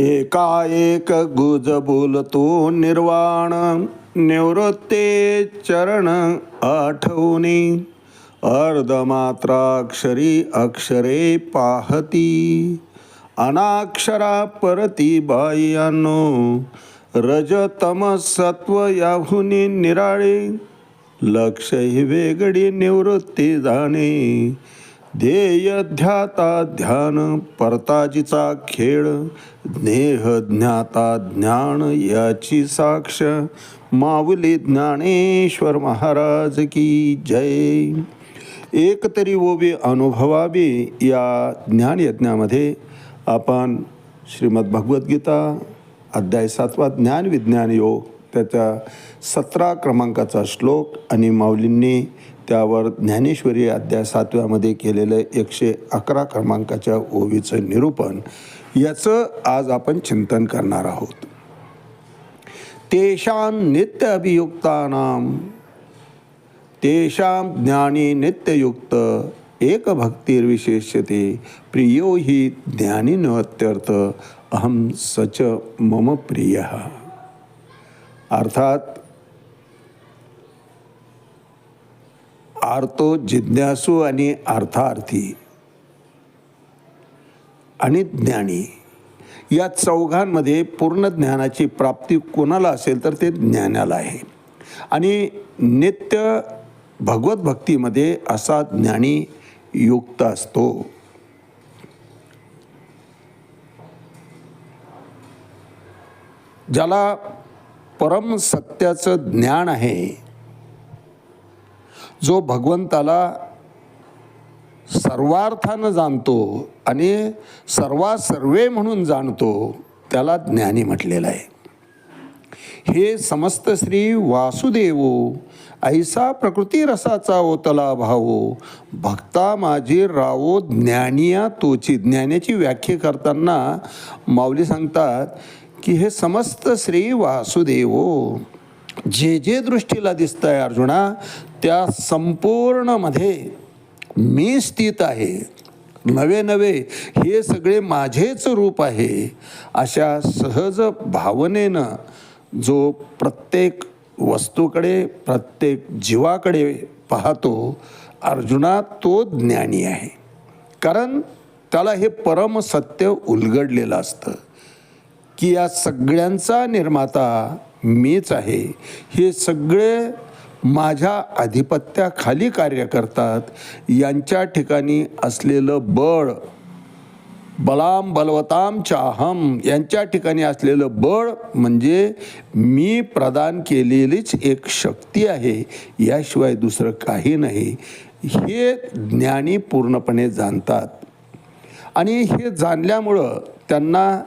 एकाएक गुज बोलतो निर्वाण निवृत्ते चरण आठवणी अर्धमात्राक्षरी अक्षरे पाहती अनाक्षरा परती बाह्यानो रजतम सत्व याहुनी निराळे लक्ष ही वेगळी निवृत्ती जाणे ध्येय ध्याता ध्यान परताजीचा खेळ ज्ञेह ज्ञाता ज्ञान याची साक्ष. माऊली ज्ञानेश्वर महाराज की जय. एक तरी ओवी अनुभवावी या ज्ञानयज्ञामध्ये आपण श्रीमद भगवद्गीता अध्याय सातवा ज्ञान विज्ञान योग त्याच्या सतरा क्रमांकाचा श्लोक आणि माऊलींनी त्यावर ज्ञानेश्वरी अध्याय सातव्यामध्ये केलेलं एकशे अकरा क्रमांकाच्या ओवीचं निरूपण याचं आज आपण चिंतन करणार आहोत. तेषां नित्य अभियुक्तानां तेषां ज्ञानी नित्ययुक्त एक भक्तिर्विशेष्यते प्रियो हि ज्ञानीनत्यर्थ अहम सच मम प्रिय. अर्थात आर्तो जिज्ञासू आणि अर्थार्थी. आणि ज्ञानी. या चौघांमध्ये पूर्ण ज्ञानाची प्राप्ती कोणाला असेल तर ते ज्ञानाला आहे. आणि नित्य भगवत भक्तीमध्ये असा ज्ञानी युक्त असतो. ज्याला परम सत्याचं ज्ञान आहे जो भगवंताला सर्वार्थानं जाणतो आणि सर्वा सर्वे म्हणून जाणतो त्याला ज्ञानी म्हटलेलं आहे. हे समस्त श्री वासुदेवो ऐसा प्रकृती रसाचा ओतला भावो भक्ता माझी रावो ज्ञानिया तोची. ज्ञानाची व्याख्या करताना माऊली सांगतात की हे समस्त श्री वासुदेवो जे जे दृष्टीला दिसतं आहे अर्जुना त्या संपूर्णमध्ये मी स्थित आहे. नवे नवे हे सगळे माझेच रूप आहे. अशा सहज भावनेनं जो प्रत्येक वस्तूकडे प्रत्येक जीवाकडे पाहतो अर्जुना तो ज्ञानी आहे. कारण त्याला हे परम सत्य उलगडलेलं असतं की या सगळ्यांचा निर्माता मीच आहे. हे सगळे माझ्या आधिपत्याखाली कार्य करतात. यांच्या ठिकाणी असलेलं बळ बलाम बलवताम चाहम यांच्या ठिकाणी असलेलं बळ म्हणजे मी प्रदान केलेलीच एक शक्ती आहे. याशिवाय दुसरं काही नाही. हे ज्ञानी पूर्णपणे जाणतात. आणि हे जाणल्यामुळं त्यांना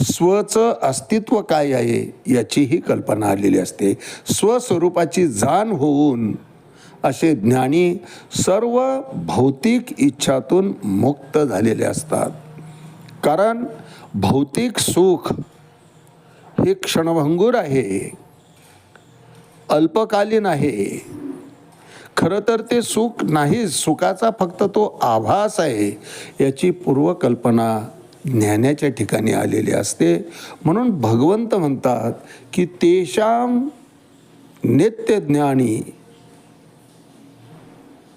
स्वचं अस्तित्व काय आहे याचीही कल्पना आलेली असते. स्वस्वरूपाची जाण होऊन असे ज्ञानी सर्व भौतिक इच्छातून मुक्त झालेले असतात. कारण भौतिक सुख हे क्षणभंगूर आहे. अल्पकालीन आहे. खरं तर ते सुख नाही सुखाचा फक्त तो आभास आहे याची पूर्वकल्पना ज्ञानाच्या ठिकाणी आलेली असते. म्हणून भगवंत म्हणतात की तेषाम नित्य ज्ञानी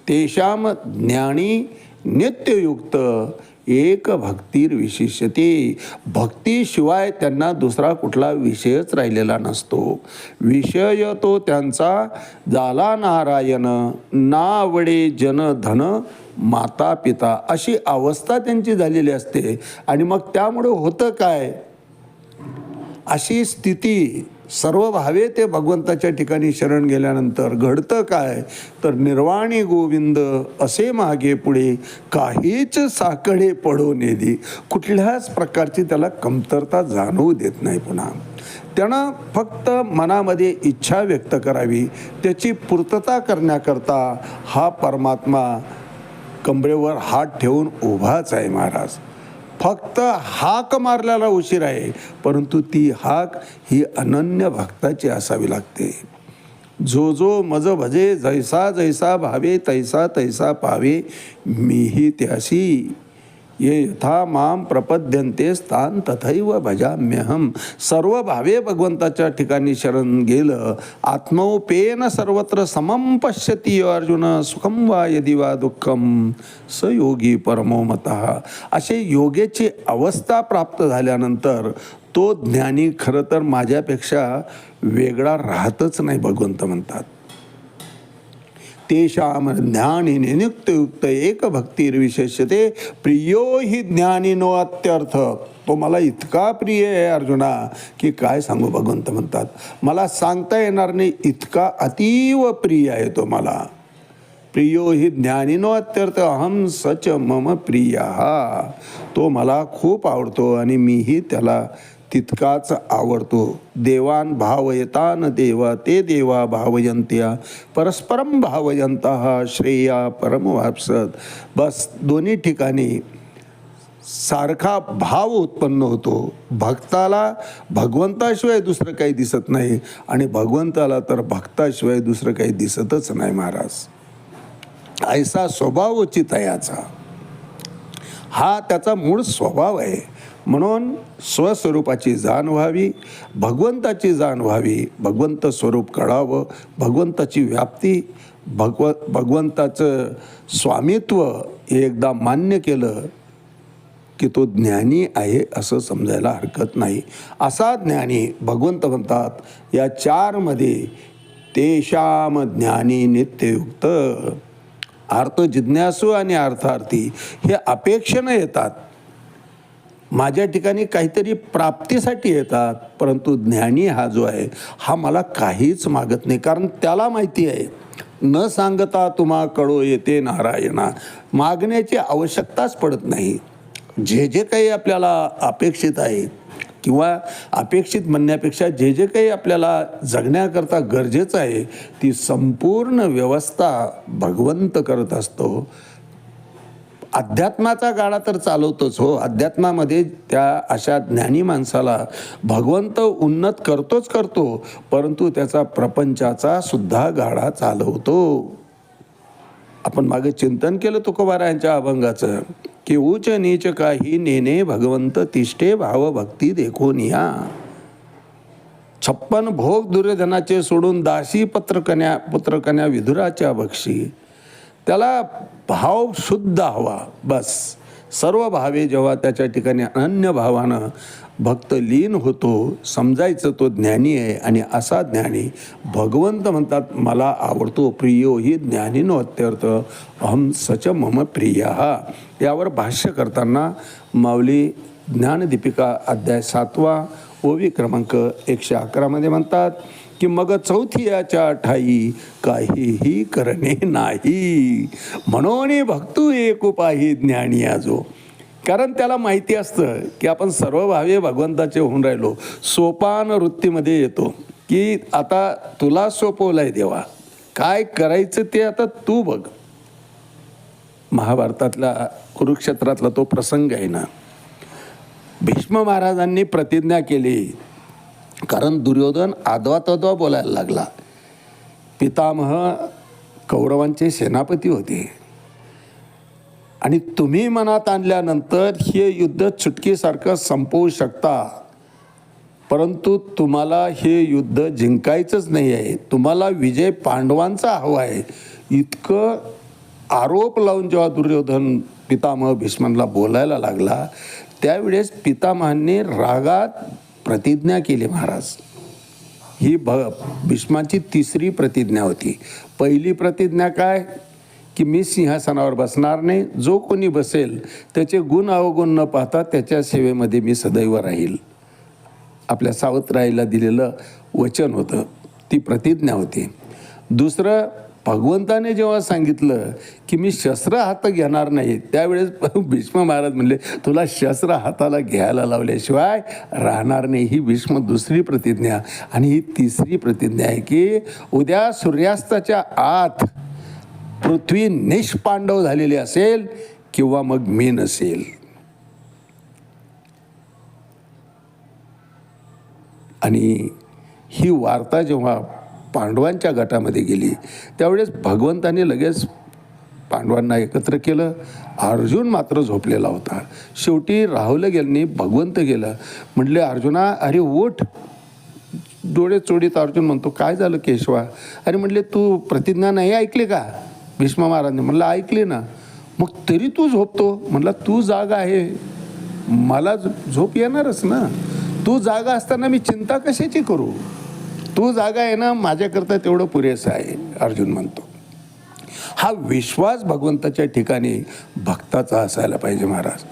तेषाम ज्ञानी नित्ययुक्त एक भक्तीर विशिष्यते. भक्तीशिवाय त्यांना दुसरा कुठला विषयच राहिलेला नसतो. विषय तो त्यांचा झाला नारायण ना आवडे जन धन माता पिता अशी अवस्था त्यांची झालेली असते. आणि मग त्यामुळं होतं काय? अशी स्थिती सर्व भावे ते भगवंताच्या ठिकाणी शरण गेल्यानंतर घडतं काय? तर निर्वाणी गोविंद असे मागे पुढे काहीच साकडे पडो नेदी कुठल्याच प्रकारची त्याला कमतरता जाणवू देत नाही पुन्हा. त्यानं फक्त मनामध्ये इच्छा व्यक्त करावी. त्याची पूर्तता करण्याकरता हा परमात्मा कमरेवर हात ठेवून उभाच आहे महाराज. फक्त हाक मारल्याला उशीर आहे परंतु ती हाक ही अनन्य भक्ताची असावी लागते. जो जो मज भजे जैसा जैसा भावे तैसा तैसा पावे मीही त्याशी ये यथा माम प्रपद्यंते स्थान तथैव भजाम्यहम सर्व भावे भगवंताच्या ठिकाणी शरण गेलं आत्मोपेन सर्वत्र समम पश्यती अर्जुन सुखम वा यदि वा दुःखम स योगी परमोमत असे योगेची अवस्था प्राप्त झाल्यानंतर तो ज्ञानी खरं तर माझ्यापेक्षा वेगळा राहतच नाही भगवंत म्हणतात. तेषाम ज्ञानीने नियुक्तयुक्त एक भक्तिर्विशेषते प्रियो ही ज्ञानीनो अत्यर्थ। तो मला इतका प्रिय आहे अर्जुना की काय सांगू भगवंत म्हणतात मला सांगता येणार नाही इतका अतीव प्रिय आहे तो मला. प्रियो ही ज्ञानीनो अत्यर्थ अहम सच मम प्रिय। तो मला खूप आवडतो आणि मीही त्याला तितकाच आवडतो. देवान भावयतान देवा ते देवा भावयंत्या परस्परम भावयंत श्रेया परमवापसत बस दोन्ही ठिकाणी सारखा भाव उत्पन्न होतो. भक्ताला भगवंताशिवाय दुसरं काही दिसत नाही आणि भगवंताला तर भक्ताशिवाय दुसरं काही दिसतच नाही महाराज. ऐसा स्वभाव तयाचा हा त्याचा मूळ स्वभाव आहे. म्हणून स्वस्वरूपाची जाण व्हावी भगवंताची जाण व्हावी भगवंत स्वरूप कळावं भगवंताची व्याप्ती भगव भगवंताचं स्वामित्व हे एकदा मान्य केलं की तो ज्ञानी आहे असं समजायला हरकत नाही. असा ज्ञानी भगवंत म्हणतात या चारमध्ये तेषाम ज्ञानी नित्ययुक्त. अर्थ जिज्ञासू आणि अर्थार्थी हे अपेक्षेनं येतात. माझ्या ठिकाणी काहीतरी प्राप्तीसाठी येतात परंतु ज्ञानी हा जो आहे हा मला काहीच मागत नाही. कारण त्याला माहिती आहे न सांगता तुम्हा कळो येते नारायणा. मागण्याची आवश्यकताच पडत नाही. जे जे काही आपल्याला अपेक्षित आहे किंवा अपेक्षित म्हणण्यापेक्षा जे जे काही आपल्याला जगण्याकरता गरजेचं आहे ती संपूर्ण व्यवस्था भगवंत करत असतो. अध्यात्माचा गाडा तर चालवतोच हो. अध्यात्मामध्ये त्या अशा ज्ञानी माणसाला भगवंत उन्नत करतोच करतो परंतु त्याचा प्रपंचाचा सुद्धा गाडा चालवतो. आपण मागे चिंतन केलं तुकोबारायांच्या अभंगाचं की उच नीच काही नेने भगवंत तिष्ठे भाव भक्ती देखून या. छप्पन भोग दुर्योधनाचे सोडून दासी पत्रकन्या पुत्रकन्या विधुराच्या बक्षी. त्याला भाव शुद्ध हवा बस. सर्व भावे जेव्हा त्याच्या ठिकाणी अनन्य भावानं भक्त लीन होतो समजायचं तो ज्ञानी आहे आणि असा ज्ञानी भगवंत म्हणतात मला आवडतो प्रियो ही ज्ञानीनो अत्यर्थ अहम सच मम प्रिय. यावर भाष्य करताना माऊली ज्ञानदीपिका अध्याय सातवा ओवी क्रमांक एकशे अकरामध्ये म्हणतात की मग चौथियाच्या ठाई काहीही करणे नाही. म्हणून भक्तू एक उपाही ज्ञानी आजो. कारण त्याला माहिती असतं की आपण सर्व भावे भगवंताचे होऊन राहिलो. सोपान वृत्तीमध्ये येतो की आता तुला सोपवलंय देवा. काय करायचं ते आता तू बघ. महाभारतातला कुरुक्षेत्रातला तो प्रसंग आहे ना. भीष्म महाराजांनी प्रतिज्ञा केली. कारण दुर्योधन आदवा तद्वा बोलायला लागला. पितामह कौरवांचे सेनापती होते. आणि तुम्ही मनात आणल्यानंतर हे युद्ध चुटकीसारखं संपवू शकता. परंतु तुम्हाला हे युद्ध जिंकायचंच नाही आहे. तुम्हाला विजय पांडवांचा हवा आहे. इतकं आरोप लावून जेव्हा दुर्योधन पितामह भीष्मांना बोलायला लागला त्यावेळेस पितामहांनी रागात प्रतिज्ञा केली महाराज. ही भ भीष्माची तिसरी प्रतिज्ञा होती. पहिली प्रतिज्ञा काय? की मी सिंहासनावर बसणार नाही. जो कोणी बसेल त्याचे गुण अवगुण न पाहता त्याच्या सेवेमध्ये मी सदैव राहील. आपल्या सावतराईला दिलेलं वचन होतं. ती प्रतिज्ञा होती. दुसरं भगवंताने जेव्हा सांगितलं की मी शस्त्र हात घेणार नाही त्यावेळेस भीष्म महाराज म्हणले तुला शस्त्र हाताला घ्यायला लावल्याशिवाय राहणार नाही. ही भीष्म दुसरी प्रतिज्ञा आणि ही तिसरी प्रतिज्ञा आहे की उद्या सूर्यास्ताच्या आत पृथ्वी निष्पांडव झालेली असेल किंवा मग मी नसेल. आणि ही वार्ता जेव्हा पांडवांच्या गटामध्ये गेली. त्यावेळेस भगवंताने लगेच पांडवांना एकत्र केलं. अर्जुन मात्र झोपलेला होता. शेवटी राहुल गेल्याने भगवंत गेलं. म्हटले अर्जुना अरे ओठ डोळे चोडीत अर्जुन म्हणतो काय झालं केशवा? अरे म्हटले तू प्रतिज्ञा नाही ऐकली का? भीष्मा महाराजने म्हणलं ऐकले ना. मग तरी तू झोपतो. म्हणला तू जागा आहे. मला झोप येणारच ना. तू जागा असताना मी चिंता कशाची करू? तू जागा आहे ना माझ्याकरता तेवढं पुरेसं आहे अर्जुन म्हणतो. हा विश्वास भगवंताच्या ठिकाणी भक्ताचा असायला पाहिजे महाराज.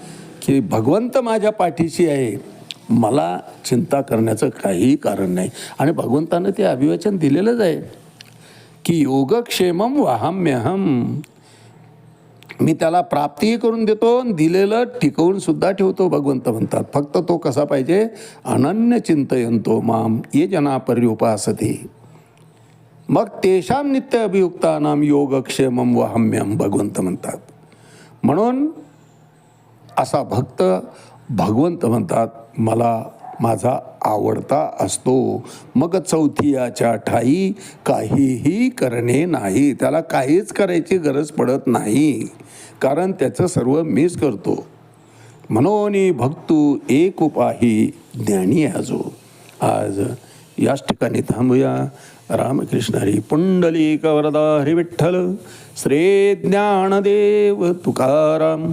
की भगवंत माझ्या पाठीशी आहे मला चिंता करण्याचं काहीही कारण नाही. आणि भगवंतानं ते अभिवचन दिलेलंच आहे. की योगक्षेमम वाहम्यहम मी त्याला प्राप्तीही करून देतो आणि दिलेलं टिकवून सुद्धा ठेवतो भगवंत म्हणतात. फक्त तो कसा पाहिजे? अनन्य चिंतयंतो माम ये जना पर्युपासते. मग तेषाम नित्य अभियुक्तानाम योगक्षेमम वाहम्यम भगवंत म्हणतात. म्हणून असा भक्त भगवंत म्हणतात मला माझा आवडता असतो. मग चौथियाच्या ठाई काहीही करणे नाही. त्याला काहीच करायची गरज पडत नाही. कारण त्याचं सर्व मीच करतो. म्हणून भक्तू एक उपाही ज्ञानी आजो. आज याच ठिकाणी थांबूया. रामकृष्ण हरी पुंडलिक वरदा हरी विठ्ठल श्री ज्ञानदेव तुकाराम.